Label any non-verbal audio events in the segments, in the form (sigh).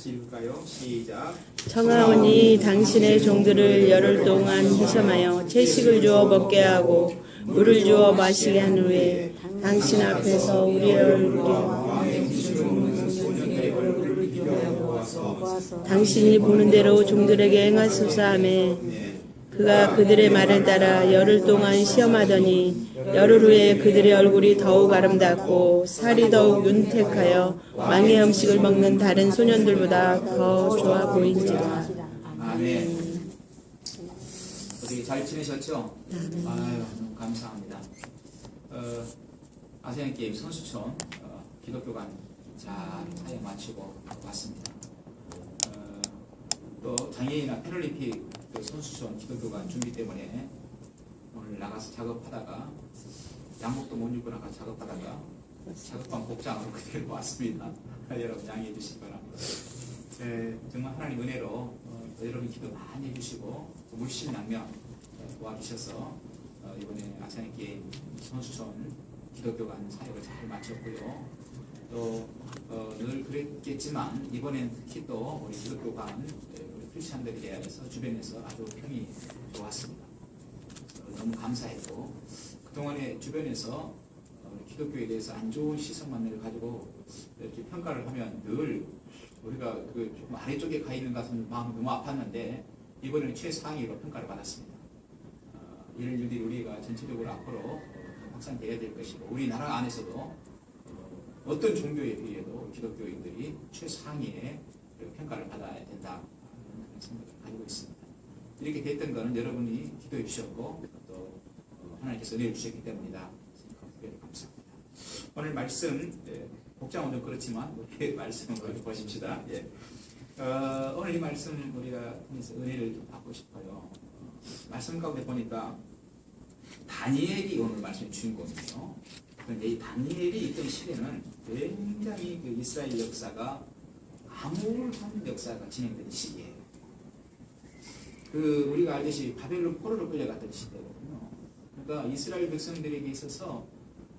같이 읽을까요? 시작. 청하오니 당신의 종들을 열흘 동안 희심하여 채식을 주어 먹게 하고 물을 주어 마시게 한 후에 당신 앞에서 얼굴에 당신이 보는 대로 종들에게 행하소서 하매 그가 그들의 말을 따라 열흘 동안 시험하더니 열흘 후에 그들의 얼굴이 더욱 아름답고 살이 더욱 윤택하여 왕의 음식을 먹는 다른 소년들보다 더 좋아 보인지라. 아멘. 어떻게 잘 지내셨죠? 아유, 감사합니다. 어, 아세안 게임 선수촌 어, 기독교관 잘 사역 마치고 왔습니다. 어, 또 장애인이나 패럴림픽 그 선수촌 기독교관 준비 때문에 오늘 나가서 작업하다가 양복도 못 입고 나가 작업하다가 작업방 복장으로 (laughs) 그대로 왔습니다. (laughs) 여러분 양해해 주시기 바랍니다. 네, 정말 하나님 은혜로 어, 여러분 기도 많이 해주시고 어, 도와주셔서 어, 이번에 아시안 게임 선수촌 기독교관 사역을 잘 마쳤고요. 또 어, 늘 그랬겠지만 이번엔 특히 또 우리 기독교관 예, 우리 크리스천들에 대해서 주변에서 아주 평이 좋았습니다. 어, 너무 감사했고 그동안에 주변에서 어, 기독교에 대해서 안 좋은 시선만을 가지고 이렇게 평가를 하면 늘 우리가 그 조금 아래쪽에 가 있는 것은 마음이 너무 아팠는데 이번에는 최상위로 평가를 받았습니다. 어, 이런 일들이 우리가 전체적으로 앞으로 어, 확산돼야 될 것이고 우리나라 안에서도 어, 어떤 종교에 비해도 기독교인들이 최상위의 그 평가를 받아야 된다 가지고 있습니다. 이렇게 됐던 것은 여러분이 기도해 주셨고 또 어, 하나님께서 은혜를 주셨기 때문이다. 감사합니다. 오늘 말씀 예, 복장은 좀 그렇지만 우리 (laughs) 말씀을 보십시다. 예. 어, 오늘 이 말씀 우리가 통해서 은혜를 좀 받고 싶어요. 어, 말씀 가운데 보니까 다니엘이 오늘 말씀의 주인공이에요. 그런데 이 다니엘이 있던 시대는 굉장히 그 이스라엘 역사가 암울한 역사가 진행되는 시기예요. 그 우리가 알듯이 바벨론 포로로 끌려갔던 시대거든요. 그러니까 이스라엘 백성들에게 있어서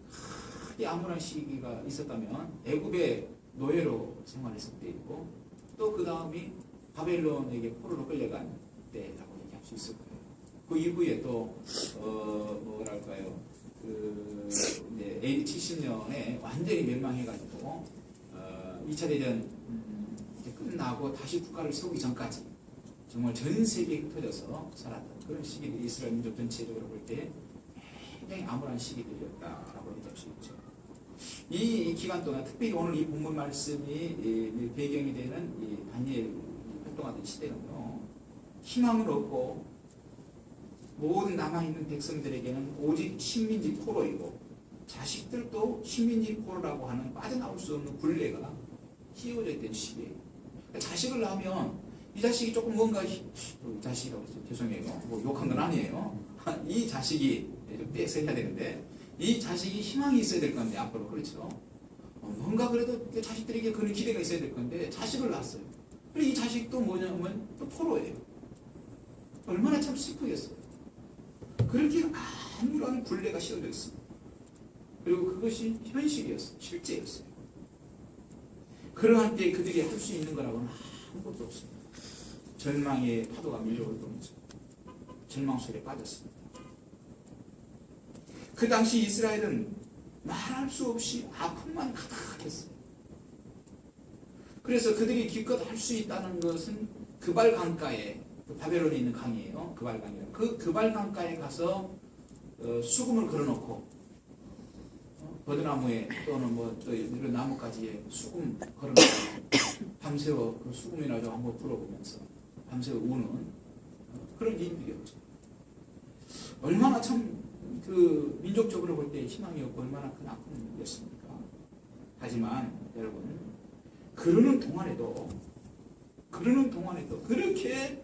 크게 암울한 시기가 있었다면 애굽의 노예로 생활했을 때이고 또 그 다음이 바벨론에게 포로로 끌려간 때라고 얘기할 수 있을 거예요. 그 이후에 또 어, 뭐랄까요 그 이제 AD 70년에 완전히 멸망해가지고 어, 2차 대전 끝나고 다시 국가를 세우기 전까지 정말 전 세계에 흩어져서 살았던 그런 시기들이 이스라엘 민족 전체적으로 볼 때 굉장히 암울한 시기들이었다라고 얘기할 수 있죠. 이, 이 기간 동안 특별히 오늘 이 본문 말씀이 배경이 되는 이 다니엘 활동하던 시대는요 희망을 얻고 모든 남아있는 백성들에게는 오직 식민지 포로이고 자식들도 식민지 포로라고 하는 빠져나올 수 없는 굴레가 씌워져 있던 시기예요. 그러니까 자식을 낳으면 이 자식이 조금 뭔가 자식이라고 해서 죄송해요. 뭐 욕한 건 아니에요. (laughs) 이 자식이 좀 뺏어야 되는데 이 자식이 희망이 있어야 될 건데 앞으로 그렇죠. 어, 뭔가 그래도 그 자식들에게 그런 기대가 있어야 될 건데 자식을 낳았어요. 그리고 이 자식도 뭐냐면 또 포로예요. 얼마나 참 슬프겠어요. 그렇게 아무런 굴레가 씌워져 있습니다. 그리고 그것이 현실이었어요. 실제였어요. 그러한 때 그들이 할 수 있는 거라고는 아무것도 없습니다. 절망의 파도가 뿐이죠. 절망 속에 빠졌습니다. 그 당시 이스라엘은 말할 수 없이 아픔만 가득했어요. 그래서 그들이 기껏 할 수 있다는 것은 그발 강가에 그 바벨론에 있는 강이에요. 그발 강이요. 그 그발 강가에 가서 어, 수금을 걸어놓고 어, 버드나무에 또는 뭐또 이런 나무가지에 수금 걸어놓고 (coughs) 밤새워 그 수금이나 좀 한번 불어보면서 밤새워 우는 어, 그런 일들이었죠. 얼마나 참 그 민족적으로 볼 때 희망이 없고 얼마나 큰 아픔이었습니까? 하지만 여러분 그러는 동안에도 그러는 동안에도 그렇게